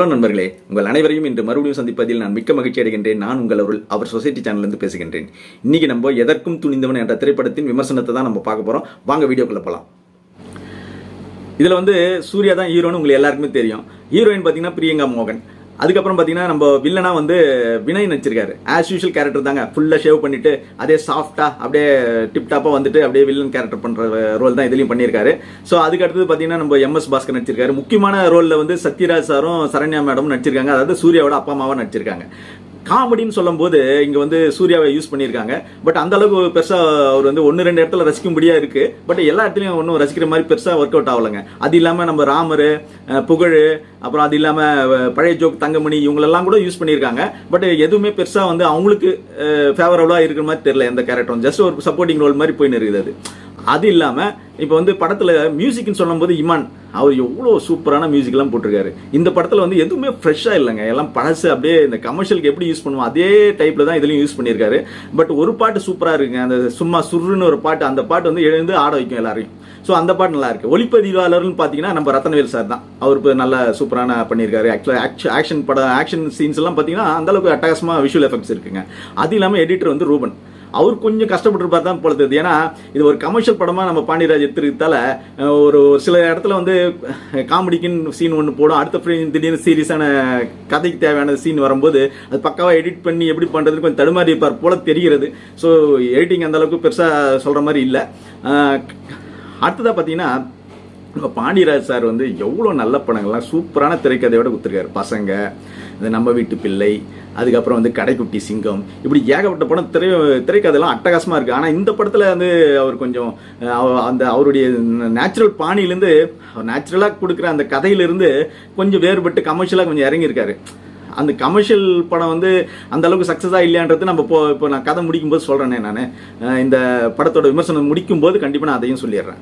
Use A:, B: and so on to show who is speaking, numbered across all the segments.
A: Hello நண்பர்களே உங்கள் அனைவரையும் இன்று மறுபடியும் சந்திப்பதில் நான் மிக்க மகிழ்ச்சி அடைகின்றேன். நான் உங்கள் அவர்கள் அவர் சொசைட்டி சேனல்லேருந்து பேசுகின்றேன். இன்னைக்கு நம்ம எதற்கும் துணிந்தவன் என்ற திரைப்படத்தின் விமர்சனத்தை தான் நம்ம பார்க்க போகிறோம் வாங்க வீடியோக்குள்ளே போகலாம் இதில் வந்து சூர்யா தான் ஹீரோன்னு உங்களுக்கு எல்லாருக்குமே தெரியும். ஹீரோயின் பார்த்தீங்கன்னா பிரியங்கா மோகன். அதுக்கப்புறம் பார்த்தீங்கன்னா நம்ம வில்லனா வந்து வினய் நடிச்சிருக்காரு. ஆஸ் யூஷுவல் கேரக்டர் தாங்க. ஃபுல்லாக ஷேவ் பண்ணிட்டு அதே சாஃப்டா அப்படியே டிப்டாப்பாக வந்துட்டு அப்படியே வில்லன் கேரக்டர் பண்ணுற ரோல் தான் இதுலையும் பண்ணியிருக்காரு. ஸோ அதுக்கு அடுத்தது பார்த்தீங்கன்னா நம்ம எம்எஸ் பாஸ்கர் நடிச்சிருக்காரு. முக்கியமான ரோலில் வந்து சத்யராஜ் சாரும் சரண்யா மேடமும் நடிச்சிருக்காங்க. அதாவது சூர்யாவோட அப்பா அம்மாவும் நடிச்சிருக்காங்க. காமெடின்னு சொல்லும்போது இங்க வந்து சூர்யாவை யூஸ் பண்ணியிருக்காங்க. பட் அந்த அளவுக்கு பெருசா அவர் வந்து ஒன்னு ரெண்டு இடத்துல ரசிக்கும்படியா இருக்கு. பட் எல்லா இடத்துலயும் ஒன்றும் ரசிக்கிற மாதிரி பெருசா ஒர்க் அவுட் ஆகலைங்க. அது இல்லாம நம்ம ராமர் புகழ் அப்புறம் அது இல்லாம பழைய ஜோக் தங்கமணி இவங்களெல்லாம் கூட யூஸ் பண்ணியிருக்காங்க. பட் எதுவுமே பெருசா வந்து அவங்களுக்கு ஃபேவரபுளா இருக்கிற மாதிரி தெரியல எந்த கேரக்டரும் ஜஸ்ட் ஒரு சப்போர்ட்டிங் ரோல் மாதிரி போயின்னு இருக்குது அது. அது இல்லாமல் இப்போ வந்து படத்தில் மியூசிக்னு சொல்லும்போது இமான் அவர் எவ்வளோ சூப்பரான மியூசிக்லாம் போட்டிருக்காரு. இந்த படத்தில் வந்து எதுவுமே ஃப்ரெஷ்ஷாக இல்லைங்க. எல்லாம் பழசு அப்படியே இந்த கமர்ஷியலுக்கு எப்படி யூஸ் பண்ணுவோம் அதே டைப்பில் தான் இதுலையும் யூஸ் பண்ணியிருக்காரு. பட் ஒரு பாட்டு சூப்பராக இருக்குங்க. அந்த சும்மா சுருன்னு ஒரு பாட்டு அந்த பாட்டு வந்து எழுந்து ஆட வைக்கும் எல்லாரையும். ஸோ அந்த பாட்டு நல்லா இருக்குது ஒளிப்பதிவாளர்னு பார்த்தீங்கன்னா நம்ம ரத்தனவேல் சார் தான். அவர் இப்போ நல்லா சூப்பரான பண்ணியிருக்காரு. ஆக்சுவலாக ஆக்ஷன் படம் ஆக்ஷன் சீன்ஸ் எல்லாம் பார்த்தீங்கன்னா அந்தளவுக்கு அட்டகாசமாக விஷுவல் எஃபெக்ட்ஸ் இருக்குங்க. அது இல்லாமல் எடிட்டர் வந்து ரூபன். அவர் கொஞ்சம் கஷ்டப்பட்டுருப்பார் தான் போல தெரியுது. ஏன்னா இது ஒரு கமர்ஷியல் படமாக நம்ம பாண்டியராஜ் எடுத்துருக்கதால ஒரு ஒரு சில இடத்துல வந்து காமெடிக்குன்னு சீன் ஒன்று போடும். அடுத்த ஃப்ரீ திடீர்னு சீரியஸான கதைக்கு தேவையான சீன் வரும்போது அது பக்காவாக எடிட் பண்ணி எப்படி பண்ணுறது கொஞ்சம் தடுமாறி இருப்பார் போல தெரிகிறது. ஸோ எடிட்டிங் அந்த அளவுக்கு சொல்கிற மாதிரி இல்லை. அடுத்ததாக பார்த்தீங்கன்னா இப்போ பாண்டியராஜ் சார் வந்து எவ்வளோ நல்ல படங்கள்லாம் சூப்பரான திரைக்கதையோட கொடுத்துருக்காரு. பசங்க இந்த நம்ம வீட்டு பிள்ளை அதுக்கப்புறம் வந்து கடைக்குட்டி சிங்கம் இப்படி ஏகப்பட்ட படம் திரை திரைக்கதையெல்லாம் அட்டகாசமாக இருக்குது ஆனால் இந்த படத்தில் வந்து அவர் கொஞ்சம் அவ- அந்த அவருடைய நேச்சுரல் பாணியிலேருந்து நேச்சுரலாக கொடுக்குற அந்த கதையிலிருந்து கொஞ்சம் வேறுபட்டு கமர்ஷியலாக கொஞ்சம் இறங்கியிருக்காரு. அந்த கமர்ஷியல் படம் வந்து அந்த அளவுக்கு சக்ஸஸாக இல்லையான்றது நம்ம இப்போ இப்போ நான் கதை முடிக்கும்போது சொல்கிறேனே நான். இந்த படத்தோட விமர்சனம் முடிக்கும்போது கண்டிப்பாக நான் அதையும் சொல்லிடுறேன்.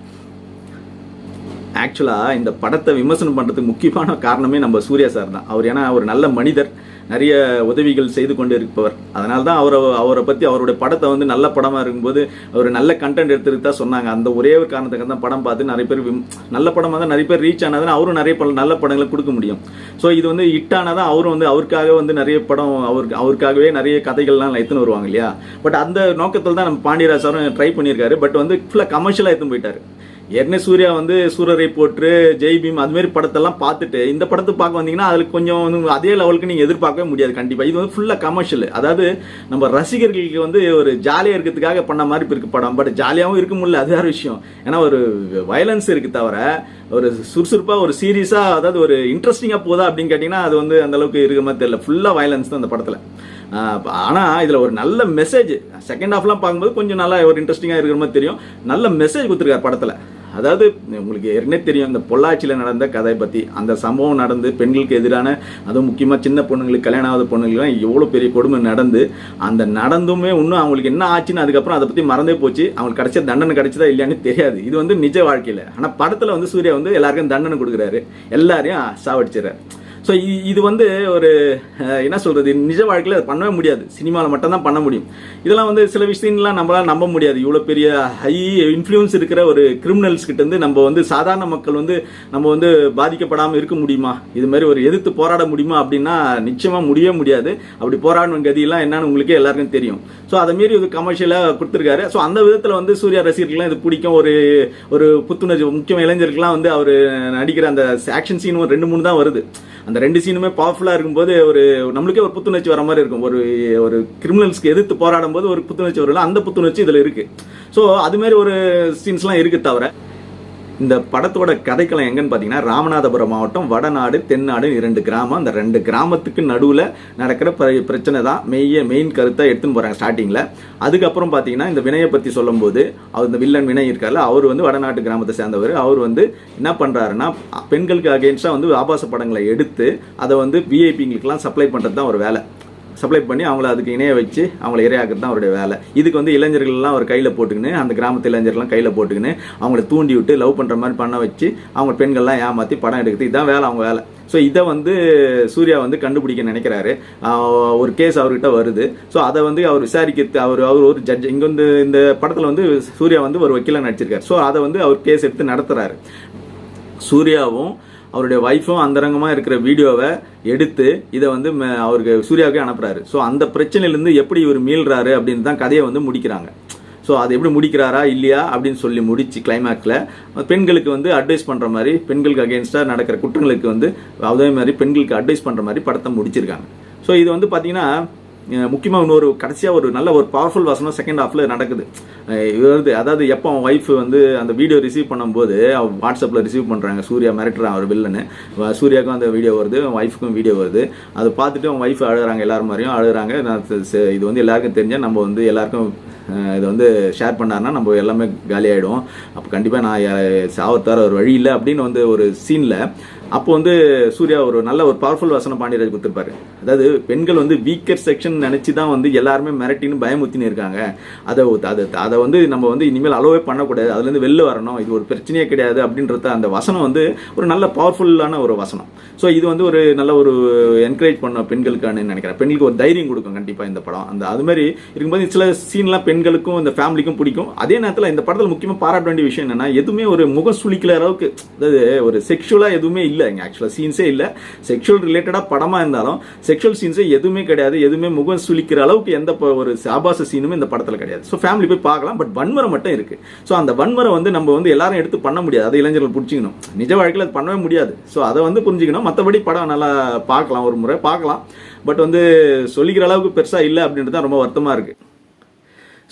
A: ஆக்சுவலாக இந்த படத்தை விமர்சனம் பண்ணுறதுக்கு முக்கியமான காரணமே நம்ம சூர்யா சார் தான். அவர் ஏன்னா ஒரு நல்ல மனிதர். நிறைய உதவிகள் செய்து கொண்டு இருப்பவர் அதனால தான் அவரை அவரை பற்றி அவருடைய படத்தை வந்து நல்ல படமாக இருக்கும்போது அவர் நல்ல கண்டென்ட் எடுத்துட்டு தான் சொன்னாங்க. அந்த ஒரே ஒரு காரணத்துக்கு தான் படம் பார்த்து நிறைய பேர் விம்- நல்ல படமாக தான் நிறைய பேர் ரீச் ஆனாதான் அவரும் நிறைய படம் நல்ல படங்களை கொடுக்க முடியும். ஸோ இது வந்து ஹிட் ஆனாதான் அவரும் வந்து அவருக்காக வந்து நிறைய படம் அவருக்கு அவருக்காகவே நிறைய கதைகள்லாம் எடுத்துன்னு வருவாங்க இல்லையா? பட் அந்த நோக்கத்தில் தான் நம்ம பாண்டியராஜ் சாரும் ட்ரை பண்ணியிருக்காரு. பட் வந்து ஃபுல்லாக கமர்ஷியலாக எடுத்துன்னு போயிட்டார். ஏற்கனவே சூர்யா வந்து சூரரை போற்று ஜெய் பீம் அது மாதிரி படத்தெல்லாம் பார்த்துட்டு இந்த படத்தை பார்க்க வந்தீங்கன்னா அதில் கொஞ்சம் வந்து அதே லெவலுக்கு நீங்கள் எதிர்பார்க்கவே முடியாது. கண்டிப்பாக இது வந்து ஃபுல்லாக கமர்ஷியல் அதாவது நம்ம ரசிகர்களுக்கு வந்து ஒரு ஜாலியாக இருக்கிறதுக்காக பண்ண மாதிரி இருக்கு படம். பட் ஜாலியாகவும் இருக்க முடியல. அது வேறு விஷயம். ஏன்னா ஒரு வயலன்ஸ் இருக்கு தவிர ஒரு சுறுசுறுப்பாக ஒரு சீரியஸாக அதாவது ஒரு இன்ட்ரெஸ்டிங்காக போதா அப்படின்னு கேட்டிங்கன்னா அது வந்து அந்தளவுக்கு இருக்கிற மாதிரி தெரியல. ஃபுல்லாக வயலன்ஸ் தான் அந்த படத்தில். ஆனால் இதில் ஒரு நல்ல மெசேஜ் செகண்ட் ஹாஃப்லாம் பார்க்கும்போது கொஞ்சம் நல்லா ஒரு இன்ட்ரெஸ்டிங்காக இருக்கிற மாதிரி தெரியும். நல்ல மெசேஜ் கொடுத்துருக்காரு படத்தில். அதாவது உங்களுக்கு ஏற்கனவே தெரியும் இந்த பொள்ளாச்சியில் நடந்த கதை பற்றி அந்த சம்பவம் நடந்து பெண்களுக்கு எதிரான அதுவும் முக்கியமாக சின்ன பொண்ணுங்களுக்கு கல்யாணம் ஆகாத பொண்ணுங்களுக்குலாம் எவ்வளோ பெரிய கொடுமை நடந்து அந்த நடந்துமே இன்னும் அவங்களுக்கு என்ன ஆச்சுன்னு அதுக்கப்புறம் அதை பற்றி மறந்தே போச்சு. அவங்களுக்கு கிடைச்ச தண்டனை கிடைச்சதா இல்லையான்னு தெரியாது. இது வந்து நிஜ வாழ்க்கையில். ஆனால் படத்தில் வந்து சூர்யா வந்து எல்லாருக்கும் தண்டனை கொடுக்குறாரு. எல்லாரையும் சாவடிச்சிடறாரு. ஸோ இது வந்து ஒரு என்ன சொல்கிறது நிஜ வாழ்க்கையில் பண்ணவே முடியாது. சினிமாவில் மட்டும்தான் பண்ண முடியும். இதெல்லாம் வந்து சில விஷயங்கள்லாம் நம்மளால் நம்ப முடியாது. இவ்வளோ பெரிய ஹை இன்ஃப்ளூயன்ஸ் இருக்கிற ஒரு கிரிமினல்ஸ் இருந்து நம்ம வந்து சாதாரண மக்கள் வந்து நம்ம வந்து பாதிக்கப்படாமல் இருக்க முடியுமா? இது மாதிரி ஒரு எதிர்த்து போராட முடியுமா அப்படின்னா நிச்சயமாக முடியவே முடியாது. அப்படி போராடணும் கதியெல்லாம் என்னன்னு உங்களுக்கே எல்லாருக்கும் தெரியும். ஸோ அதை மாரி இது கமர்ஷியலாக கொடுத்துருக்காரு. ஸோ அந்த விதத்தில் வந்து சூர்யா ரசிகர்கள்லாம் இது பிடிக்கும். ஒரு ஒரு புத்துணர்ச்சி முக்கியமாக இளைஞர்களுக்கெல்லாம் வந்து அவர் நடிக்கிற அந்த ஆக்ஷன் சீன் ரெண்டு மூணு தான் வருது. அந்த ரெண்டு சீனுமே பவர்ஃபுல்லாக இருக்கும்போது ஒரு நம்மளுக்கே ஒரு புத்துணர்ச்சி வர மாதிரி இருக்கும். ஒரு ஒரு கிரிமினல்ஸ்க்கு எதிர்த்து போராடும் போது ஒரு புத்துணர்ச்சி வரல அந்த புத்துணர்ச்சி இதில் இருக்கு. ஸோ அது மாதிரி ஒரு சீன்ஸ்லாம் இருக்கு தவிர இந்த படத்தோட கதைக்களம் எங்கன்னு பார்த்தீங்கன்னா ராமநாதபுரம் மாவட்டம் வடநாடு தென்னாடு இரண்டு கிராமம். அந்த ரெண்டு கிராமத்துக்கு நடுவில் நடக்கிற பிர- பிரச்சனை தான் மெய்ய மெயின் கருத்தை எடுத்துன்னு போகிறாங்க ஸ்டார்டிங்கில் அதுக்கப்புறம் பார்த்தீங்கன்னா இந்த வினயை பற்றி சொல்லும்போது அவர் இந்த வில்லன் வினய் இருக்கார்ல அவர் வந்து வடநாட்டு கிராமத்தை சேர்ந்தவர். அவர் வந்து என்ன பண்ணுறாருன்னா பெண்களுக்கு அகேன்ஸ்டாக வந்து ஆபாச படங்களை எடுத்து அதை வந்து விஐபிங்களுக்கெல்லாம் சப்ளை பண்ணுறது தான் ஒரு வேலை. சப்ளை பண்ணி அவங்கள அதுக்கு இணைய வச்சு அவங்கள இரையாக்குறது தான் அவருடைய வேலை. இதுக்கு வந்து இளைஞர்கள்லாம் அவர் கையில் போட்டுக்கின்னு அந்த கிராமத்து இளைஞர்கள்லாம் கையில் போட்டுக்கின்னு அவங்கள தூண்டி விட்டு லவ் பண்ணுற மாதிரி பண்ண வச்சு அவங்க பெண்கள்லாம் ஏமாற்றி படம் எடுக்கிறது இதுதான் வேலை அவங்க வேலை. ஸோ இதை வந்து சூர்யா வந்து கண்டுபிடிக்க நினைக்கிறாரு. ஒரு கேஸ் அவர்கிட்ட வருது. ஸோ அதை வந்து அவர் விசாரிக்கிறது அவர் அவர் ஒரு ஜட்ஜ் இங்கே வந்து இந்த படத்தில் வந்து சூர்யா வந்து ஒரு வக்கீலாக நடிச்சிருக்காரு. ஸோ அதை வந்து அவர் கேஸ் எடுத்து நடத்துகிறாரு சூர்யாவும் அவருடைய ஒய்ஃபும் அந்தரங்கமாக இருக்கிற வீடியோவை எடுத்து இதை வந்து ம- அவருக்கு சூர்யாவுக்கு அனுப்புறாரு. ஸோ அந்த பிரச்சனையிலேருந்து எப்படி இவர் மீள்றாரு அப்படின்னு தான் கதையை வந்து முடிக்கிறாங்க. ஸோ அது எப்படி முடிக்கிறாரா இல்லையா அப்படின்னு சொல்லி முடிச்சு கிளைமேக்ஸில் பெண்களுக்கு வந்து அட்வைஸ் பண்ணுற மாதிரி பெண்களுக்கு அகேன்ஸ்டாக நடக்கிற குற்றங்களுக்கு வந்து அதே மாதிரி பெண்களுக்கு அட்வைஸ் பண்ணுற மாதிரி படத்தை முடிச்சிருக்காங்க. ஸோ இது வந்து பார்த்தீங்கன்னா முக்கியமாக இன்னொரு கடைசியாக ஒரு நல்ல ஒரு பவர்ஃபுல் வசனம் செகண்ட் ஹாஃபில் நடக்குது. வருது அதாவது எப்போ அவன் ஒய்ஃப் வந்து அந்த வீடியோ ரிசீவ் பண்ணும்போது அவன் வாட்ஸ்அப்பில் ரிசீவ் பண்ணுறாங்க சூர்யா மிரட்டுறான் அவர் வில்லன்னு வ- சூர்யாவுக்கும் அந்த வீடியோ வருது அவன் ஒய்ஃபுக்கும் வீடியோ வருது. அதை பார்த்துட்டு அவன் ஒய்ஃப் அழுகிறாங்க எல்லாரும் மாதிரியும் அழுகிறாங்க. நான் இது வந்து எல்லாருக்கும் தெரிஞ்சால் நம்ம வந்து எல்லாருக்கும் இதை வந்து ஷேர் பண்ணாருன்னா நம்ம எல்லாமே காலியாகிடும் அப்போ கண்டிப்பாக நான் சாவத்தார ஒரு வழி இல்லை அப்படின்னு வந்து ஒரு சீனில் அப்போ வந்து சூர்யா ஒரு நல்ல ஒரு பவர்ஃபுல் வசனம் பாண்டியராஜ் கொடுத்துருப்பாரு. அதாவது பெண்கள் வந்து வீக்கர் செக்ஷன் நினச்சி தான் வந்து எல்லாருமே மிரட்டின்னு பயமுத்தின்னு இருக்காங்க. அதை அதை அதை வந்து நம்ம வந்து இனிமேல் அலோவே பண்ணக்கூடாது. அதுலேருந்து வெளில வரணும். இது ஒரு பிரச்சனையே கிடையாது அப்படின்றத அந்த வசனம் வந்து ஒரு நல்ல பவர்ஃபுல்லான ஒரு வசனம். ஸோ இது வந்து ஒரு நல்ல ஒரு என்கரேஜ் பண்ண பெண்களுக்கான நினைக்கிறேன். பெண்களுக்கு ஒரு தைரியம் கொடுக்கும் கண்டிப்பாக இந்த படம். அந்த அது மாதிரி இருக்கும்போது சில சீன்லாம் பெண்களுக்கும் இந்த ஃபேமிலிக்கும் பிடிக்கும். அதே நேரத்தில் இந்த படத்தில் முக்கியமாக பாராட்ட வேண்டிய விஷயம் என்னென்னா எதுவுமே ஒரு முகம் சுழிக்கிற அளவுக்கு அதாவது ஒரு செக்ஷுவலாக எதுவுமே இல்லை இங்கே ஆக்சுவலாக சீன்ஸே இல்லை. செக்ஷுவல் ரிலேட்டடாக படமாக இருந்தாலும் செக்ஷுவல் சீன்ஸே எதுவுமே கிடையாது. எதுவுமே முகம் சுழிக்கிற அளவுக்கு எந்த ஒரு சாபாச சீனுமே இந்த படத்தில் கிடையாது. ஸோ ஃபேமிலி போய் பார்க்கலாம். பட் வன்முறை மட்டும் இருக்குது ஸோ அந்த வன்முறை வந்து நம்ம வந்து எல்லாரும் எடுத்து பண்ண முடியாது. அதை இளைஞர்கள் பிடிச்சிக்கணும் நிஜ வாழ்க்கையில் அது பண்ணவே முடியாது. ஸோ அதை வந்து புரிஞ்சுக்கணும். மற்றபடி படம் நல்லா பார்க்கலாம். ஒரு முறை பார்க்கலாம். பட் வந்து சொல்லிக்கிற அளவுக்கு பெருசாக இல்லை அப்படின்றது தான் ரொம்ப வருத்தமாக இருக்குது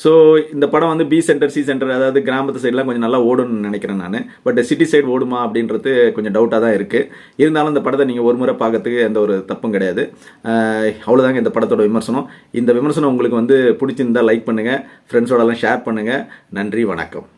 A: ஸோ இந்த படம் வந்து பி சென்டர் சி சென்டர் அதாவது கிராமத்து சைட்லாம் கொஞ்சம் நல்லா ஓடும்னு நினைக்கிறேன் நான். பட் சிட்டி சைடு ஓடுமா அப்படின்றது கொஞ்சம் டவுட்டாக தான் இருக்குது இருந்தாலும் இந்த படத்தை நீங்கள் ஒரு முறை பார்க்கறதுக்கு எந்த ஒரு தப்பும் கிடையாது. அவ்வளோதாங்க இந்த படத்தோட விமர்சனம். இந்த விமர்சனம் உங்களுக்கு வந்து பிடிச்சிருந்தா லைக் பண்ணுங்கள் ஃப்ரெண்ட்ஸோடலாம் ஷேர் பண்ணுங்கள் நன்றி வணக்கம்.